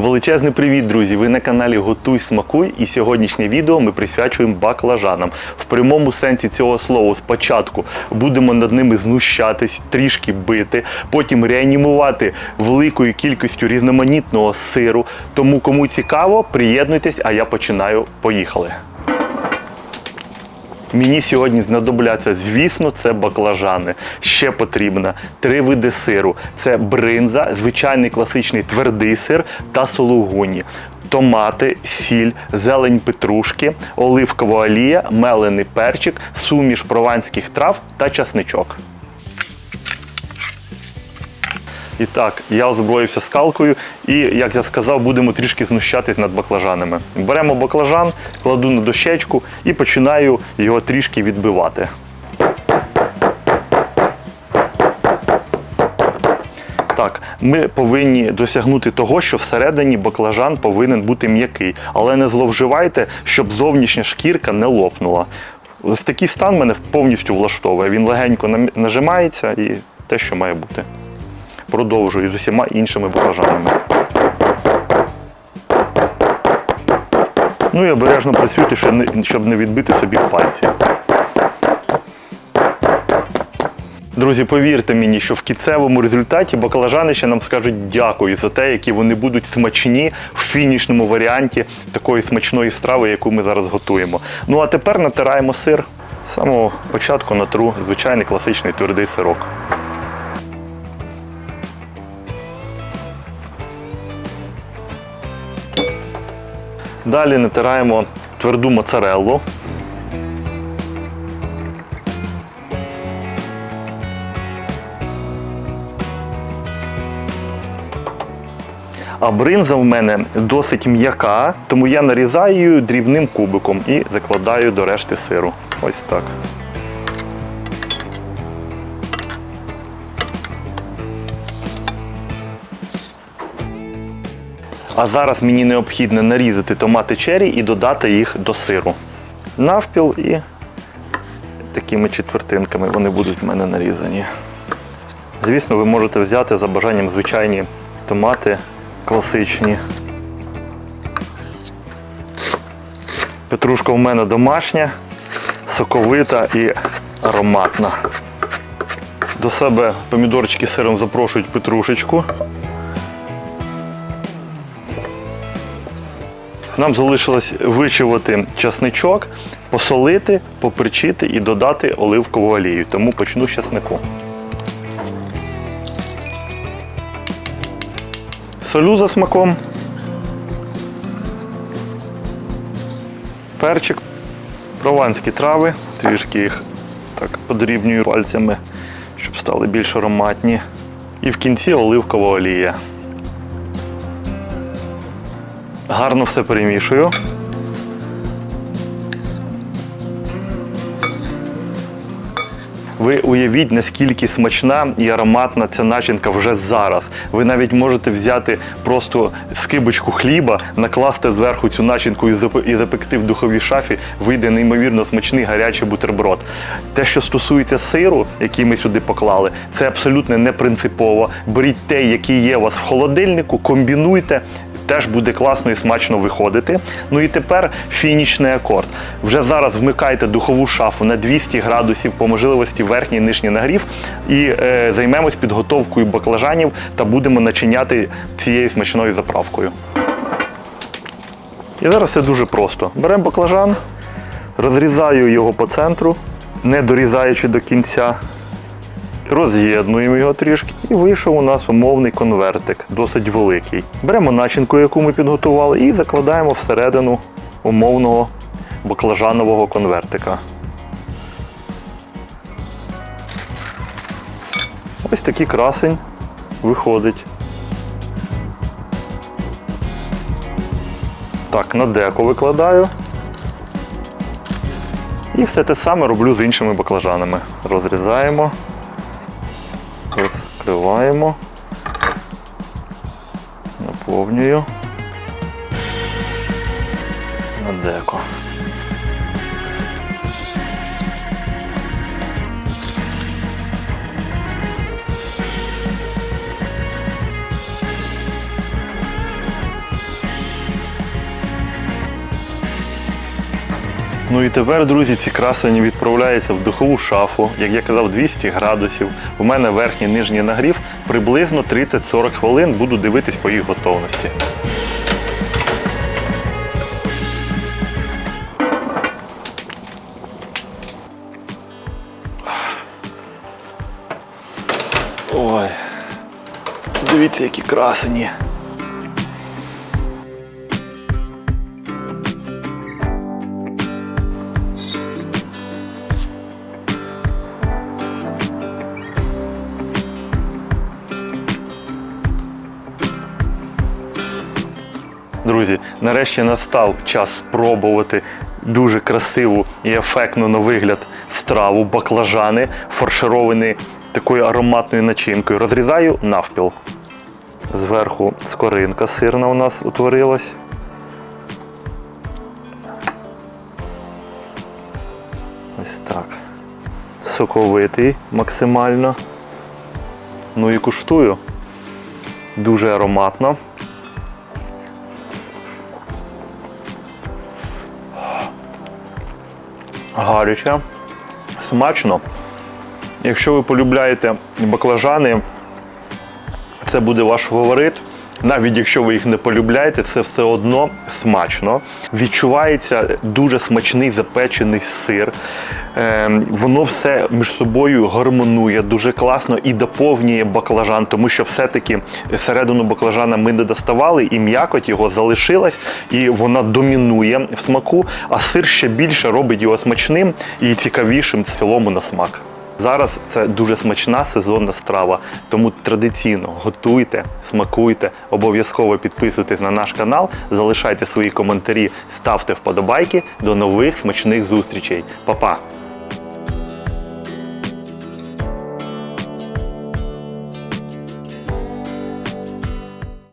Величезний привіт, друзі! Ви на каналі Готуй Смакуй і сьогоднішнє відео ми присвячуємо баклажанам. В прямому сенсі цього слова спочатку будемо над ними знущатись, трішки бити, потім реанімувати великою кількістю різноманітного сиру. Тому кому цікаво, приєднуйтесь, а я починаю. Поїхали! Мені сьогодні знадобляться, звісно, це баклажани. Ще потрібно три види сиру: це бринза, звичайний класичний твердий сир та сулугуні. Томати, сіль, зелень петрушки, оливкова олія, мелений перчик, суміш прованських трав та часничок. І так, я озброївся скалкою і, як я сказав, будемо трішки знущатись над баклажанами. Беремо баклажан, кладу на дощечку і починаю його трішки відбивати. Так, ми повинні досягнути того, що всередині баклажан повинен бути м'який, але не зловживайте, щоб зовнішня шкірка не лопнула. Ось такий стан мене повністю влаштовує. Він легенько нажимається і те, що має бути. Продовжую з усіма іншими баклажанами. Ну і обережно працюйте, щоб не- відбити собі пальці. Друзі, повірте мені, що в кінцевому результаті баклажани ще нам скажуть дякую за те, які вони будуть смачні в фінішному варіанті такої смачної страви, яку ми зараз готуємо. Ну а тепер натираємо сир. З самого початку натру звичайний класичний твердий сирок. Далі натираємо тверду моцареллу. А бринза в мене досить м'яка, тому я нарізаю її дрібним кубиком і закладаю до решти сиру. Ось так. А зараз мені необхідно нарізати томати чері і додати їх до сиру. Навпіл і такими четвертинками вони будуть в мене нарізані. Звісно, ви можете взяти за бажанням звичайні томати класичні. Петрушка в мене домашня, соковита і ароматна. До себе помідорчики з сиром запрошують петрушечку. Нам залишилось вичавити часничок, посолити, поперчити і додати оливкову олію. Тому почну з часнику. Солю за смаком. Перчик, прованські трави, трішки їх так подрібнюю пальцями, щоб стали більш ароматні. І в кінці оливкова олія. Гарно все перемішую. Ви уявіть, наскільки смачна і ароматна ця начинка вже зараз. Ви навіть можете взяти просто скибочку хліба, накласти зверху цю начинку і запекти в духовій шафі, вийде неймовірно смачний гарячий бутерброд. Те, що стосується сиру, який ми сюди поклали, це абсолютно не принципово. Беріть те, який є у вас в холодильнику, комбінуйте. Теж буде класно і смачно виходити. Ну і тепер фінішний акорд. Вже зараз вмикайте духову шафу на 200 градусів, по можливості верхній і нижній нагрів, і е, займемось підготовкою баклажанів та будемо начиняти цією смачною заправкою. І зараз все дуже просто. Беремо баклажан, розрізаю його по центру, не дорізаючи до кінця. Роз'єднуємо його трішки і вийшов у нас умовний конвертик, досить великий. Беремо начинку, яку ми підготували, і закладаємо всередину умовного баклажанового конвертика. Ось такий красень виходить. Так, на деко викладаю. І все те саме роблю з іншими баклажанами. Розрізаємо. Розкриваємо, наповнюю на деко. Ну і тепер, друзі, ці красені відправляються в духову шафу. Як я казав, 200 градусів. У мене верхній нижній нагрів приблизно 30-40 хвилин. Буду дивитись по їх готовності. Ой. Дивіться, які красені. Друзі, нарешті настав час спробувати дуже красиву і ефектну на вигляд страву баклажани, фаршировані такою ароматною начинкою. Розрізаю навпіл. Зверху скоринка сирна у нас утворилась. Ось так. Соковитий максимально. Ну і куштую. Дуже ароматно. Гаряче, смачно. Якщо ви полюбляєте баклажани, це буде ваш фаворит. Навіть якщо ви їх не полюбляєте, це все одно смачно. Відчувається дуже смачний запечений сир. Е, воно все між собою гармонує дуже класно і доповнює баклажан, тому що все-таки середину баклажана ми не доставали, і м'якоть його залишилась, і вона домінує в смаку, а сир ще більше робить його смачним і цікавішим в цілому на смак. Зараз це дуже смачна сезонна страва, тому традиційно готуйте, смакуйте, обов'язково підписуйтесь на наш канал, залишайте свої коментарі, ставте вподобайки. До нових смачних зустрічей. Па-па!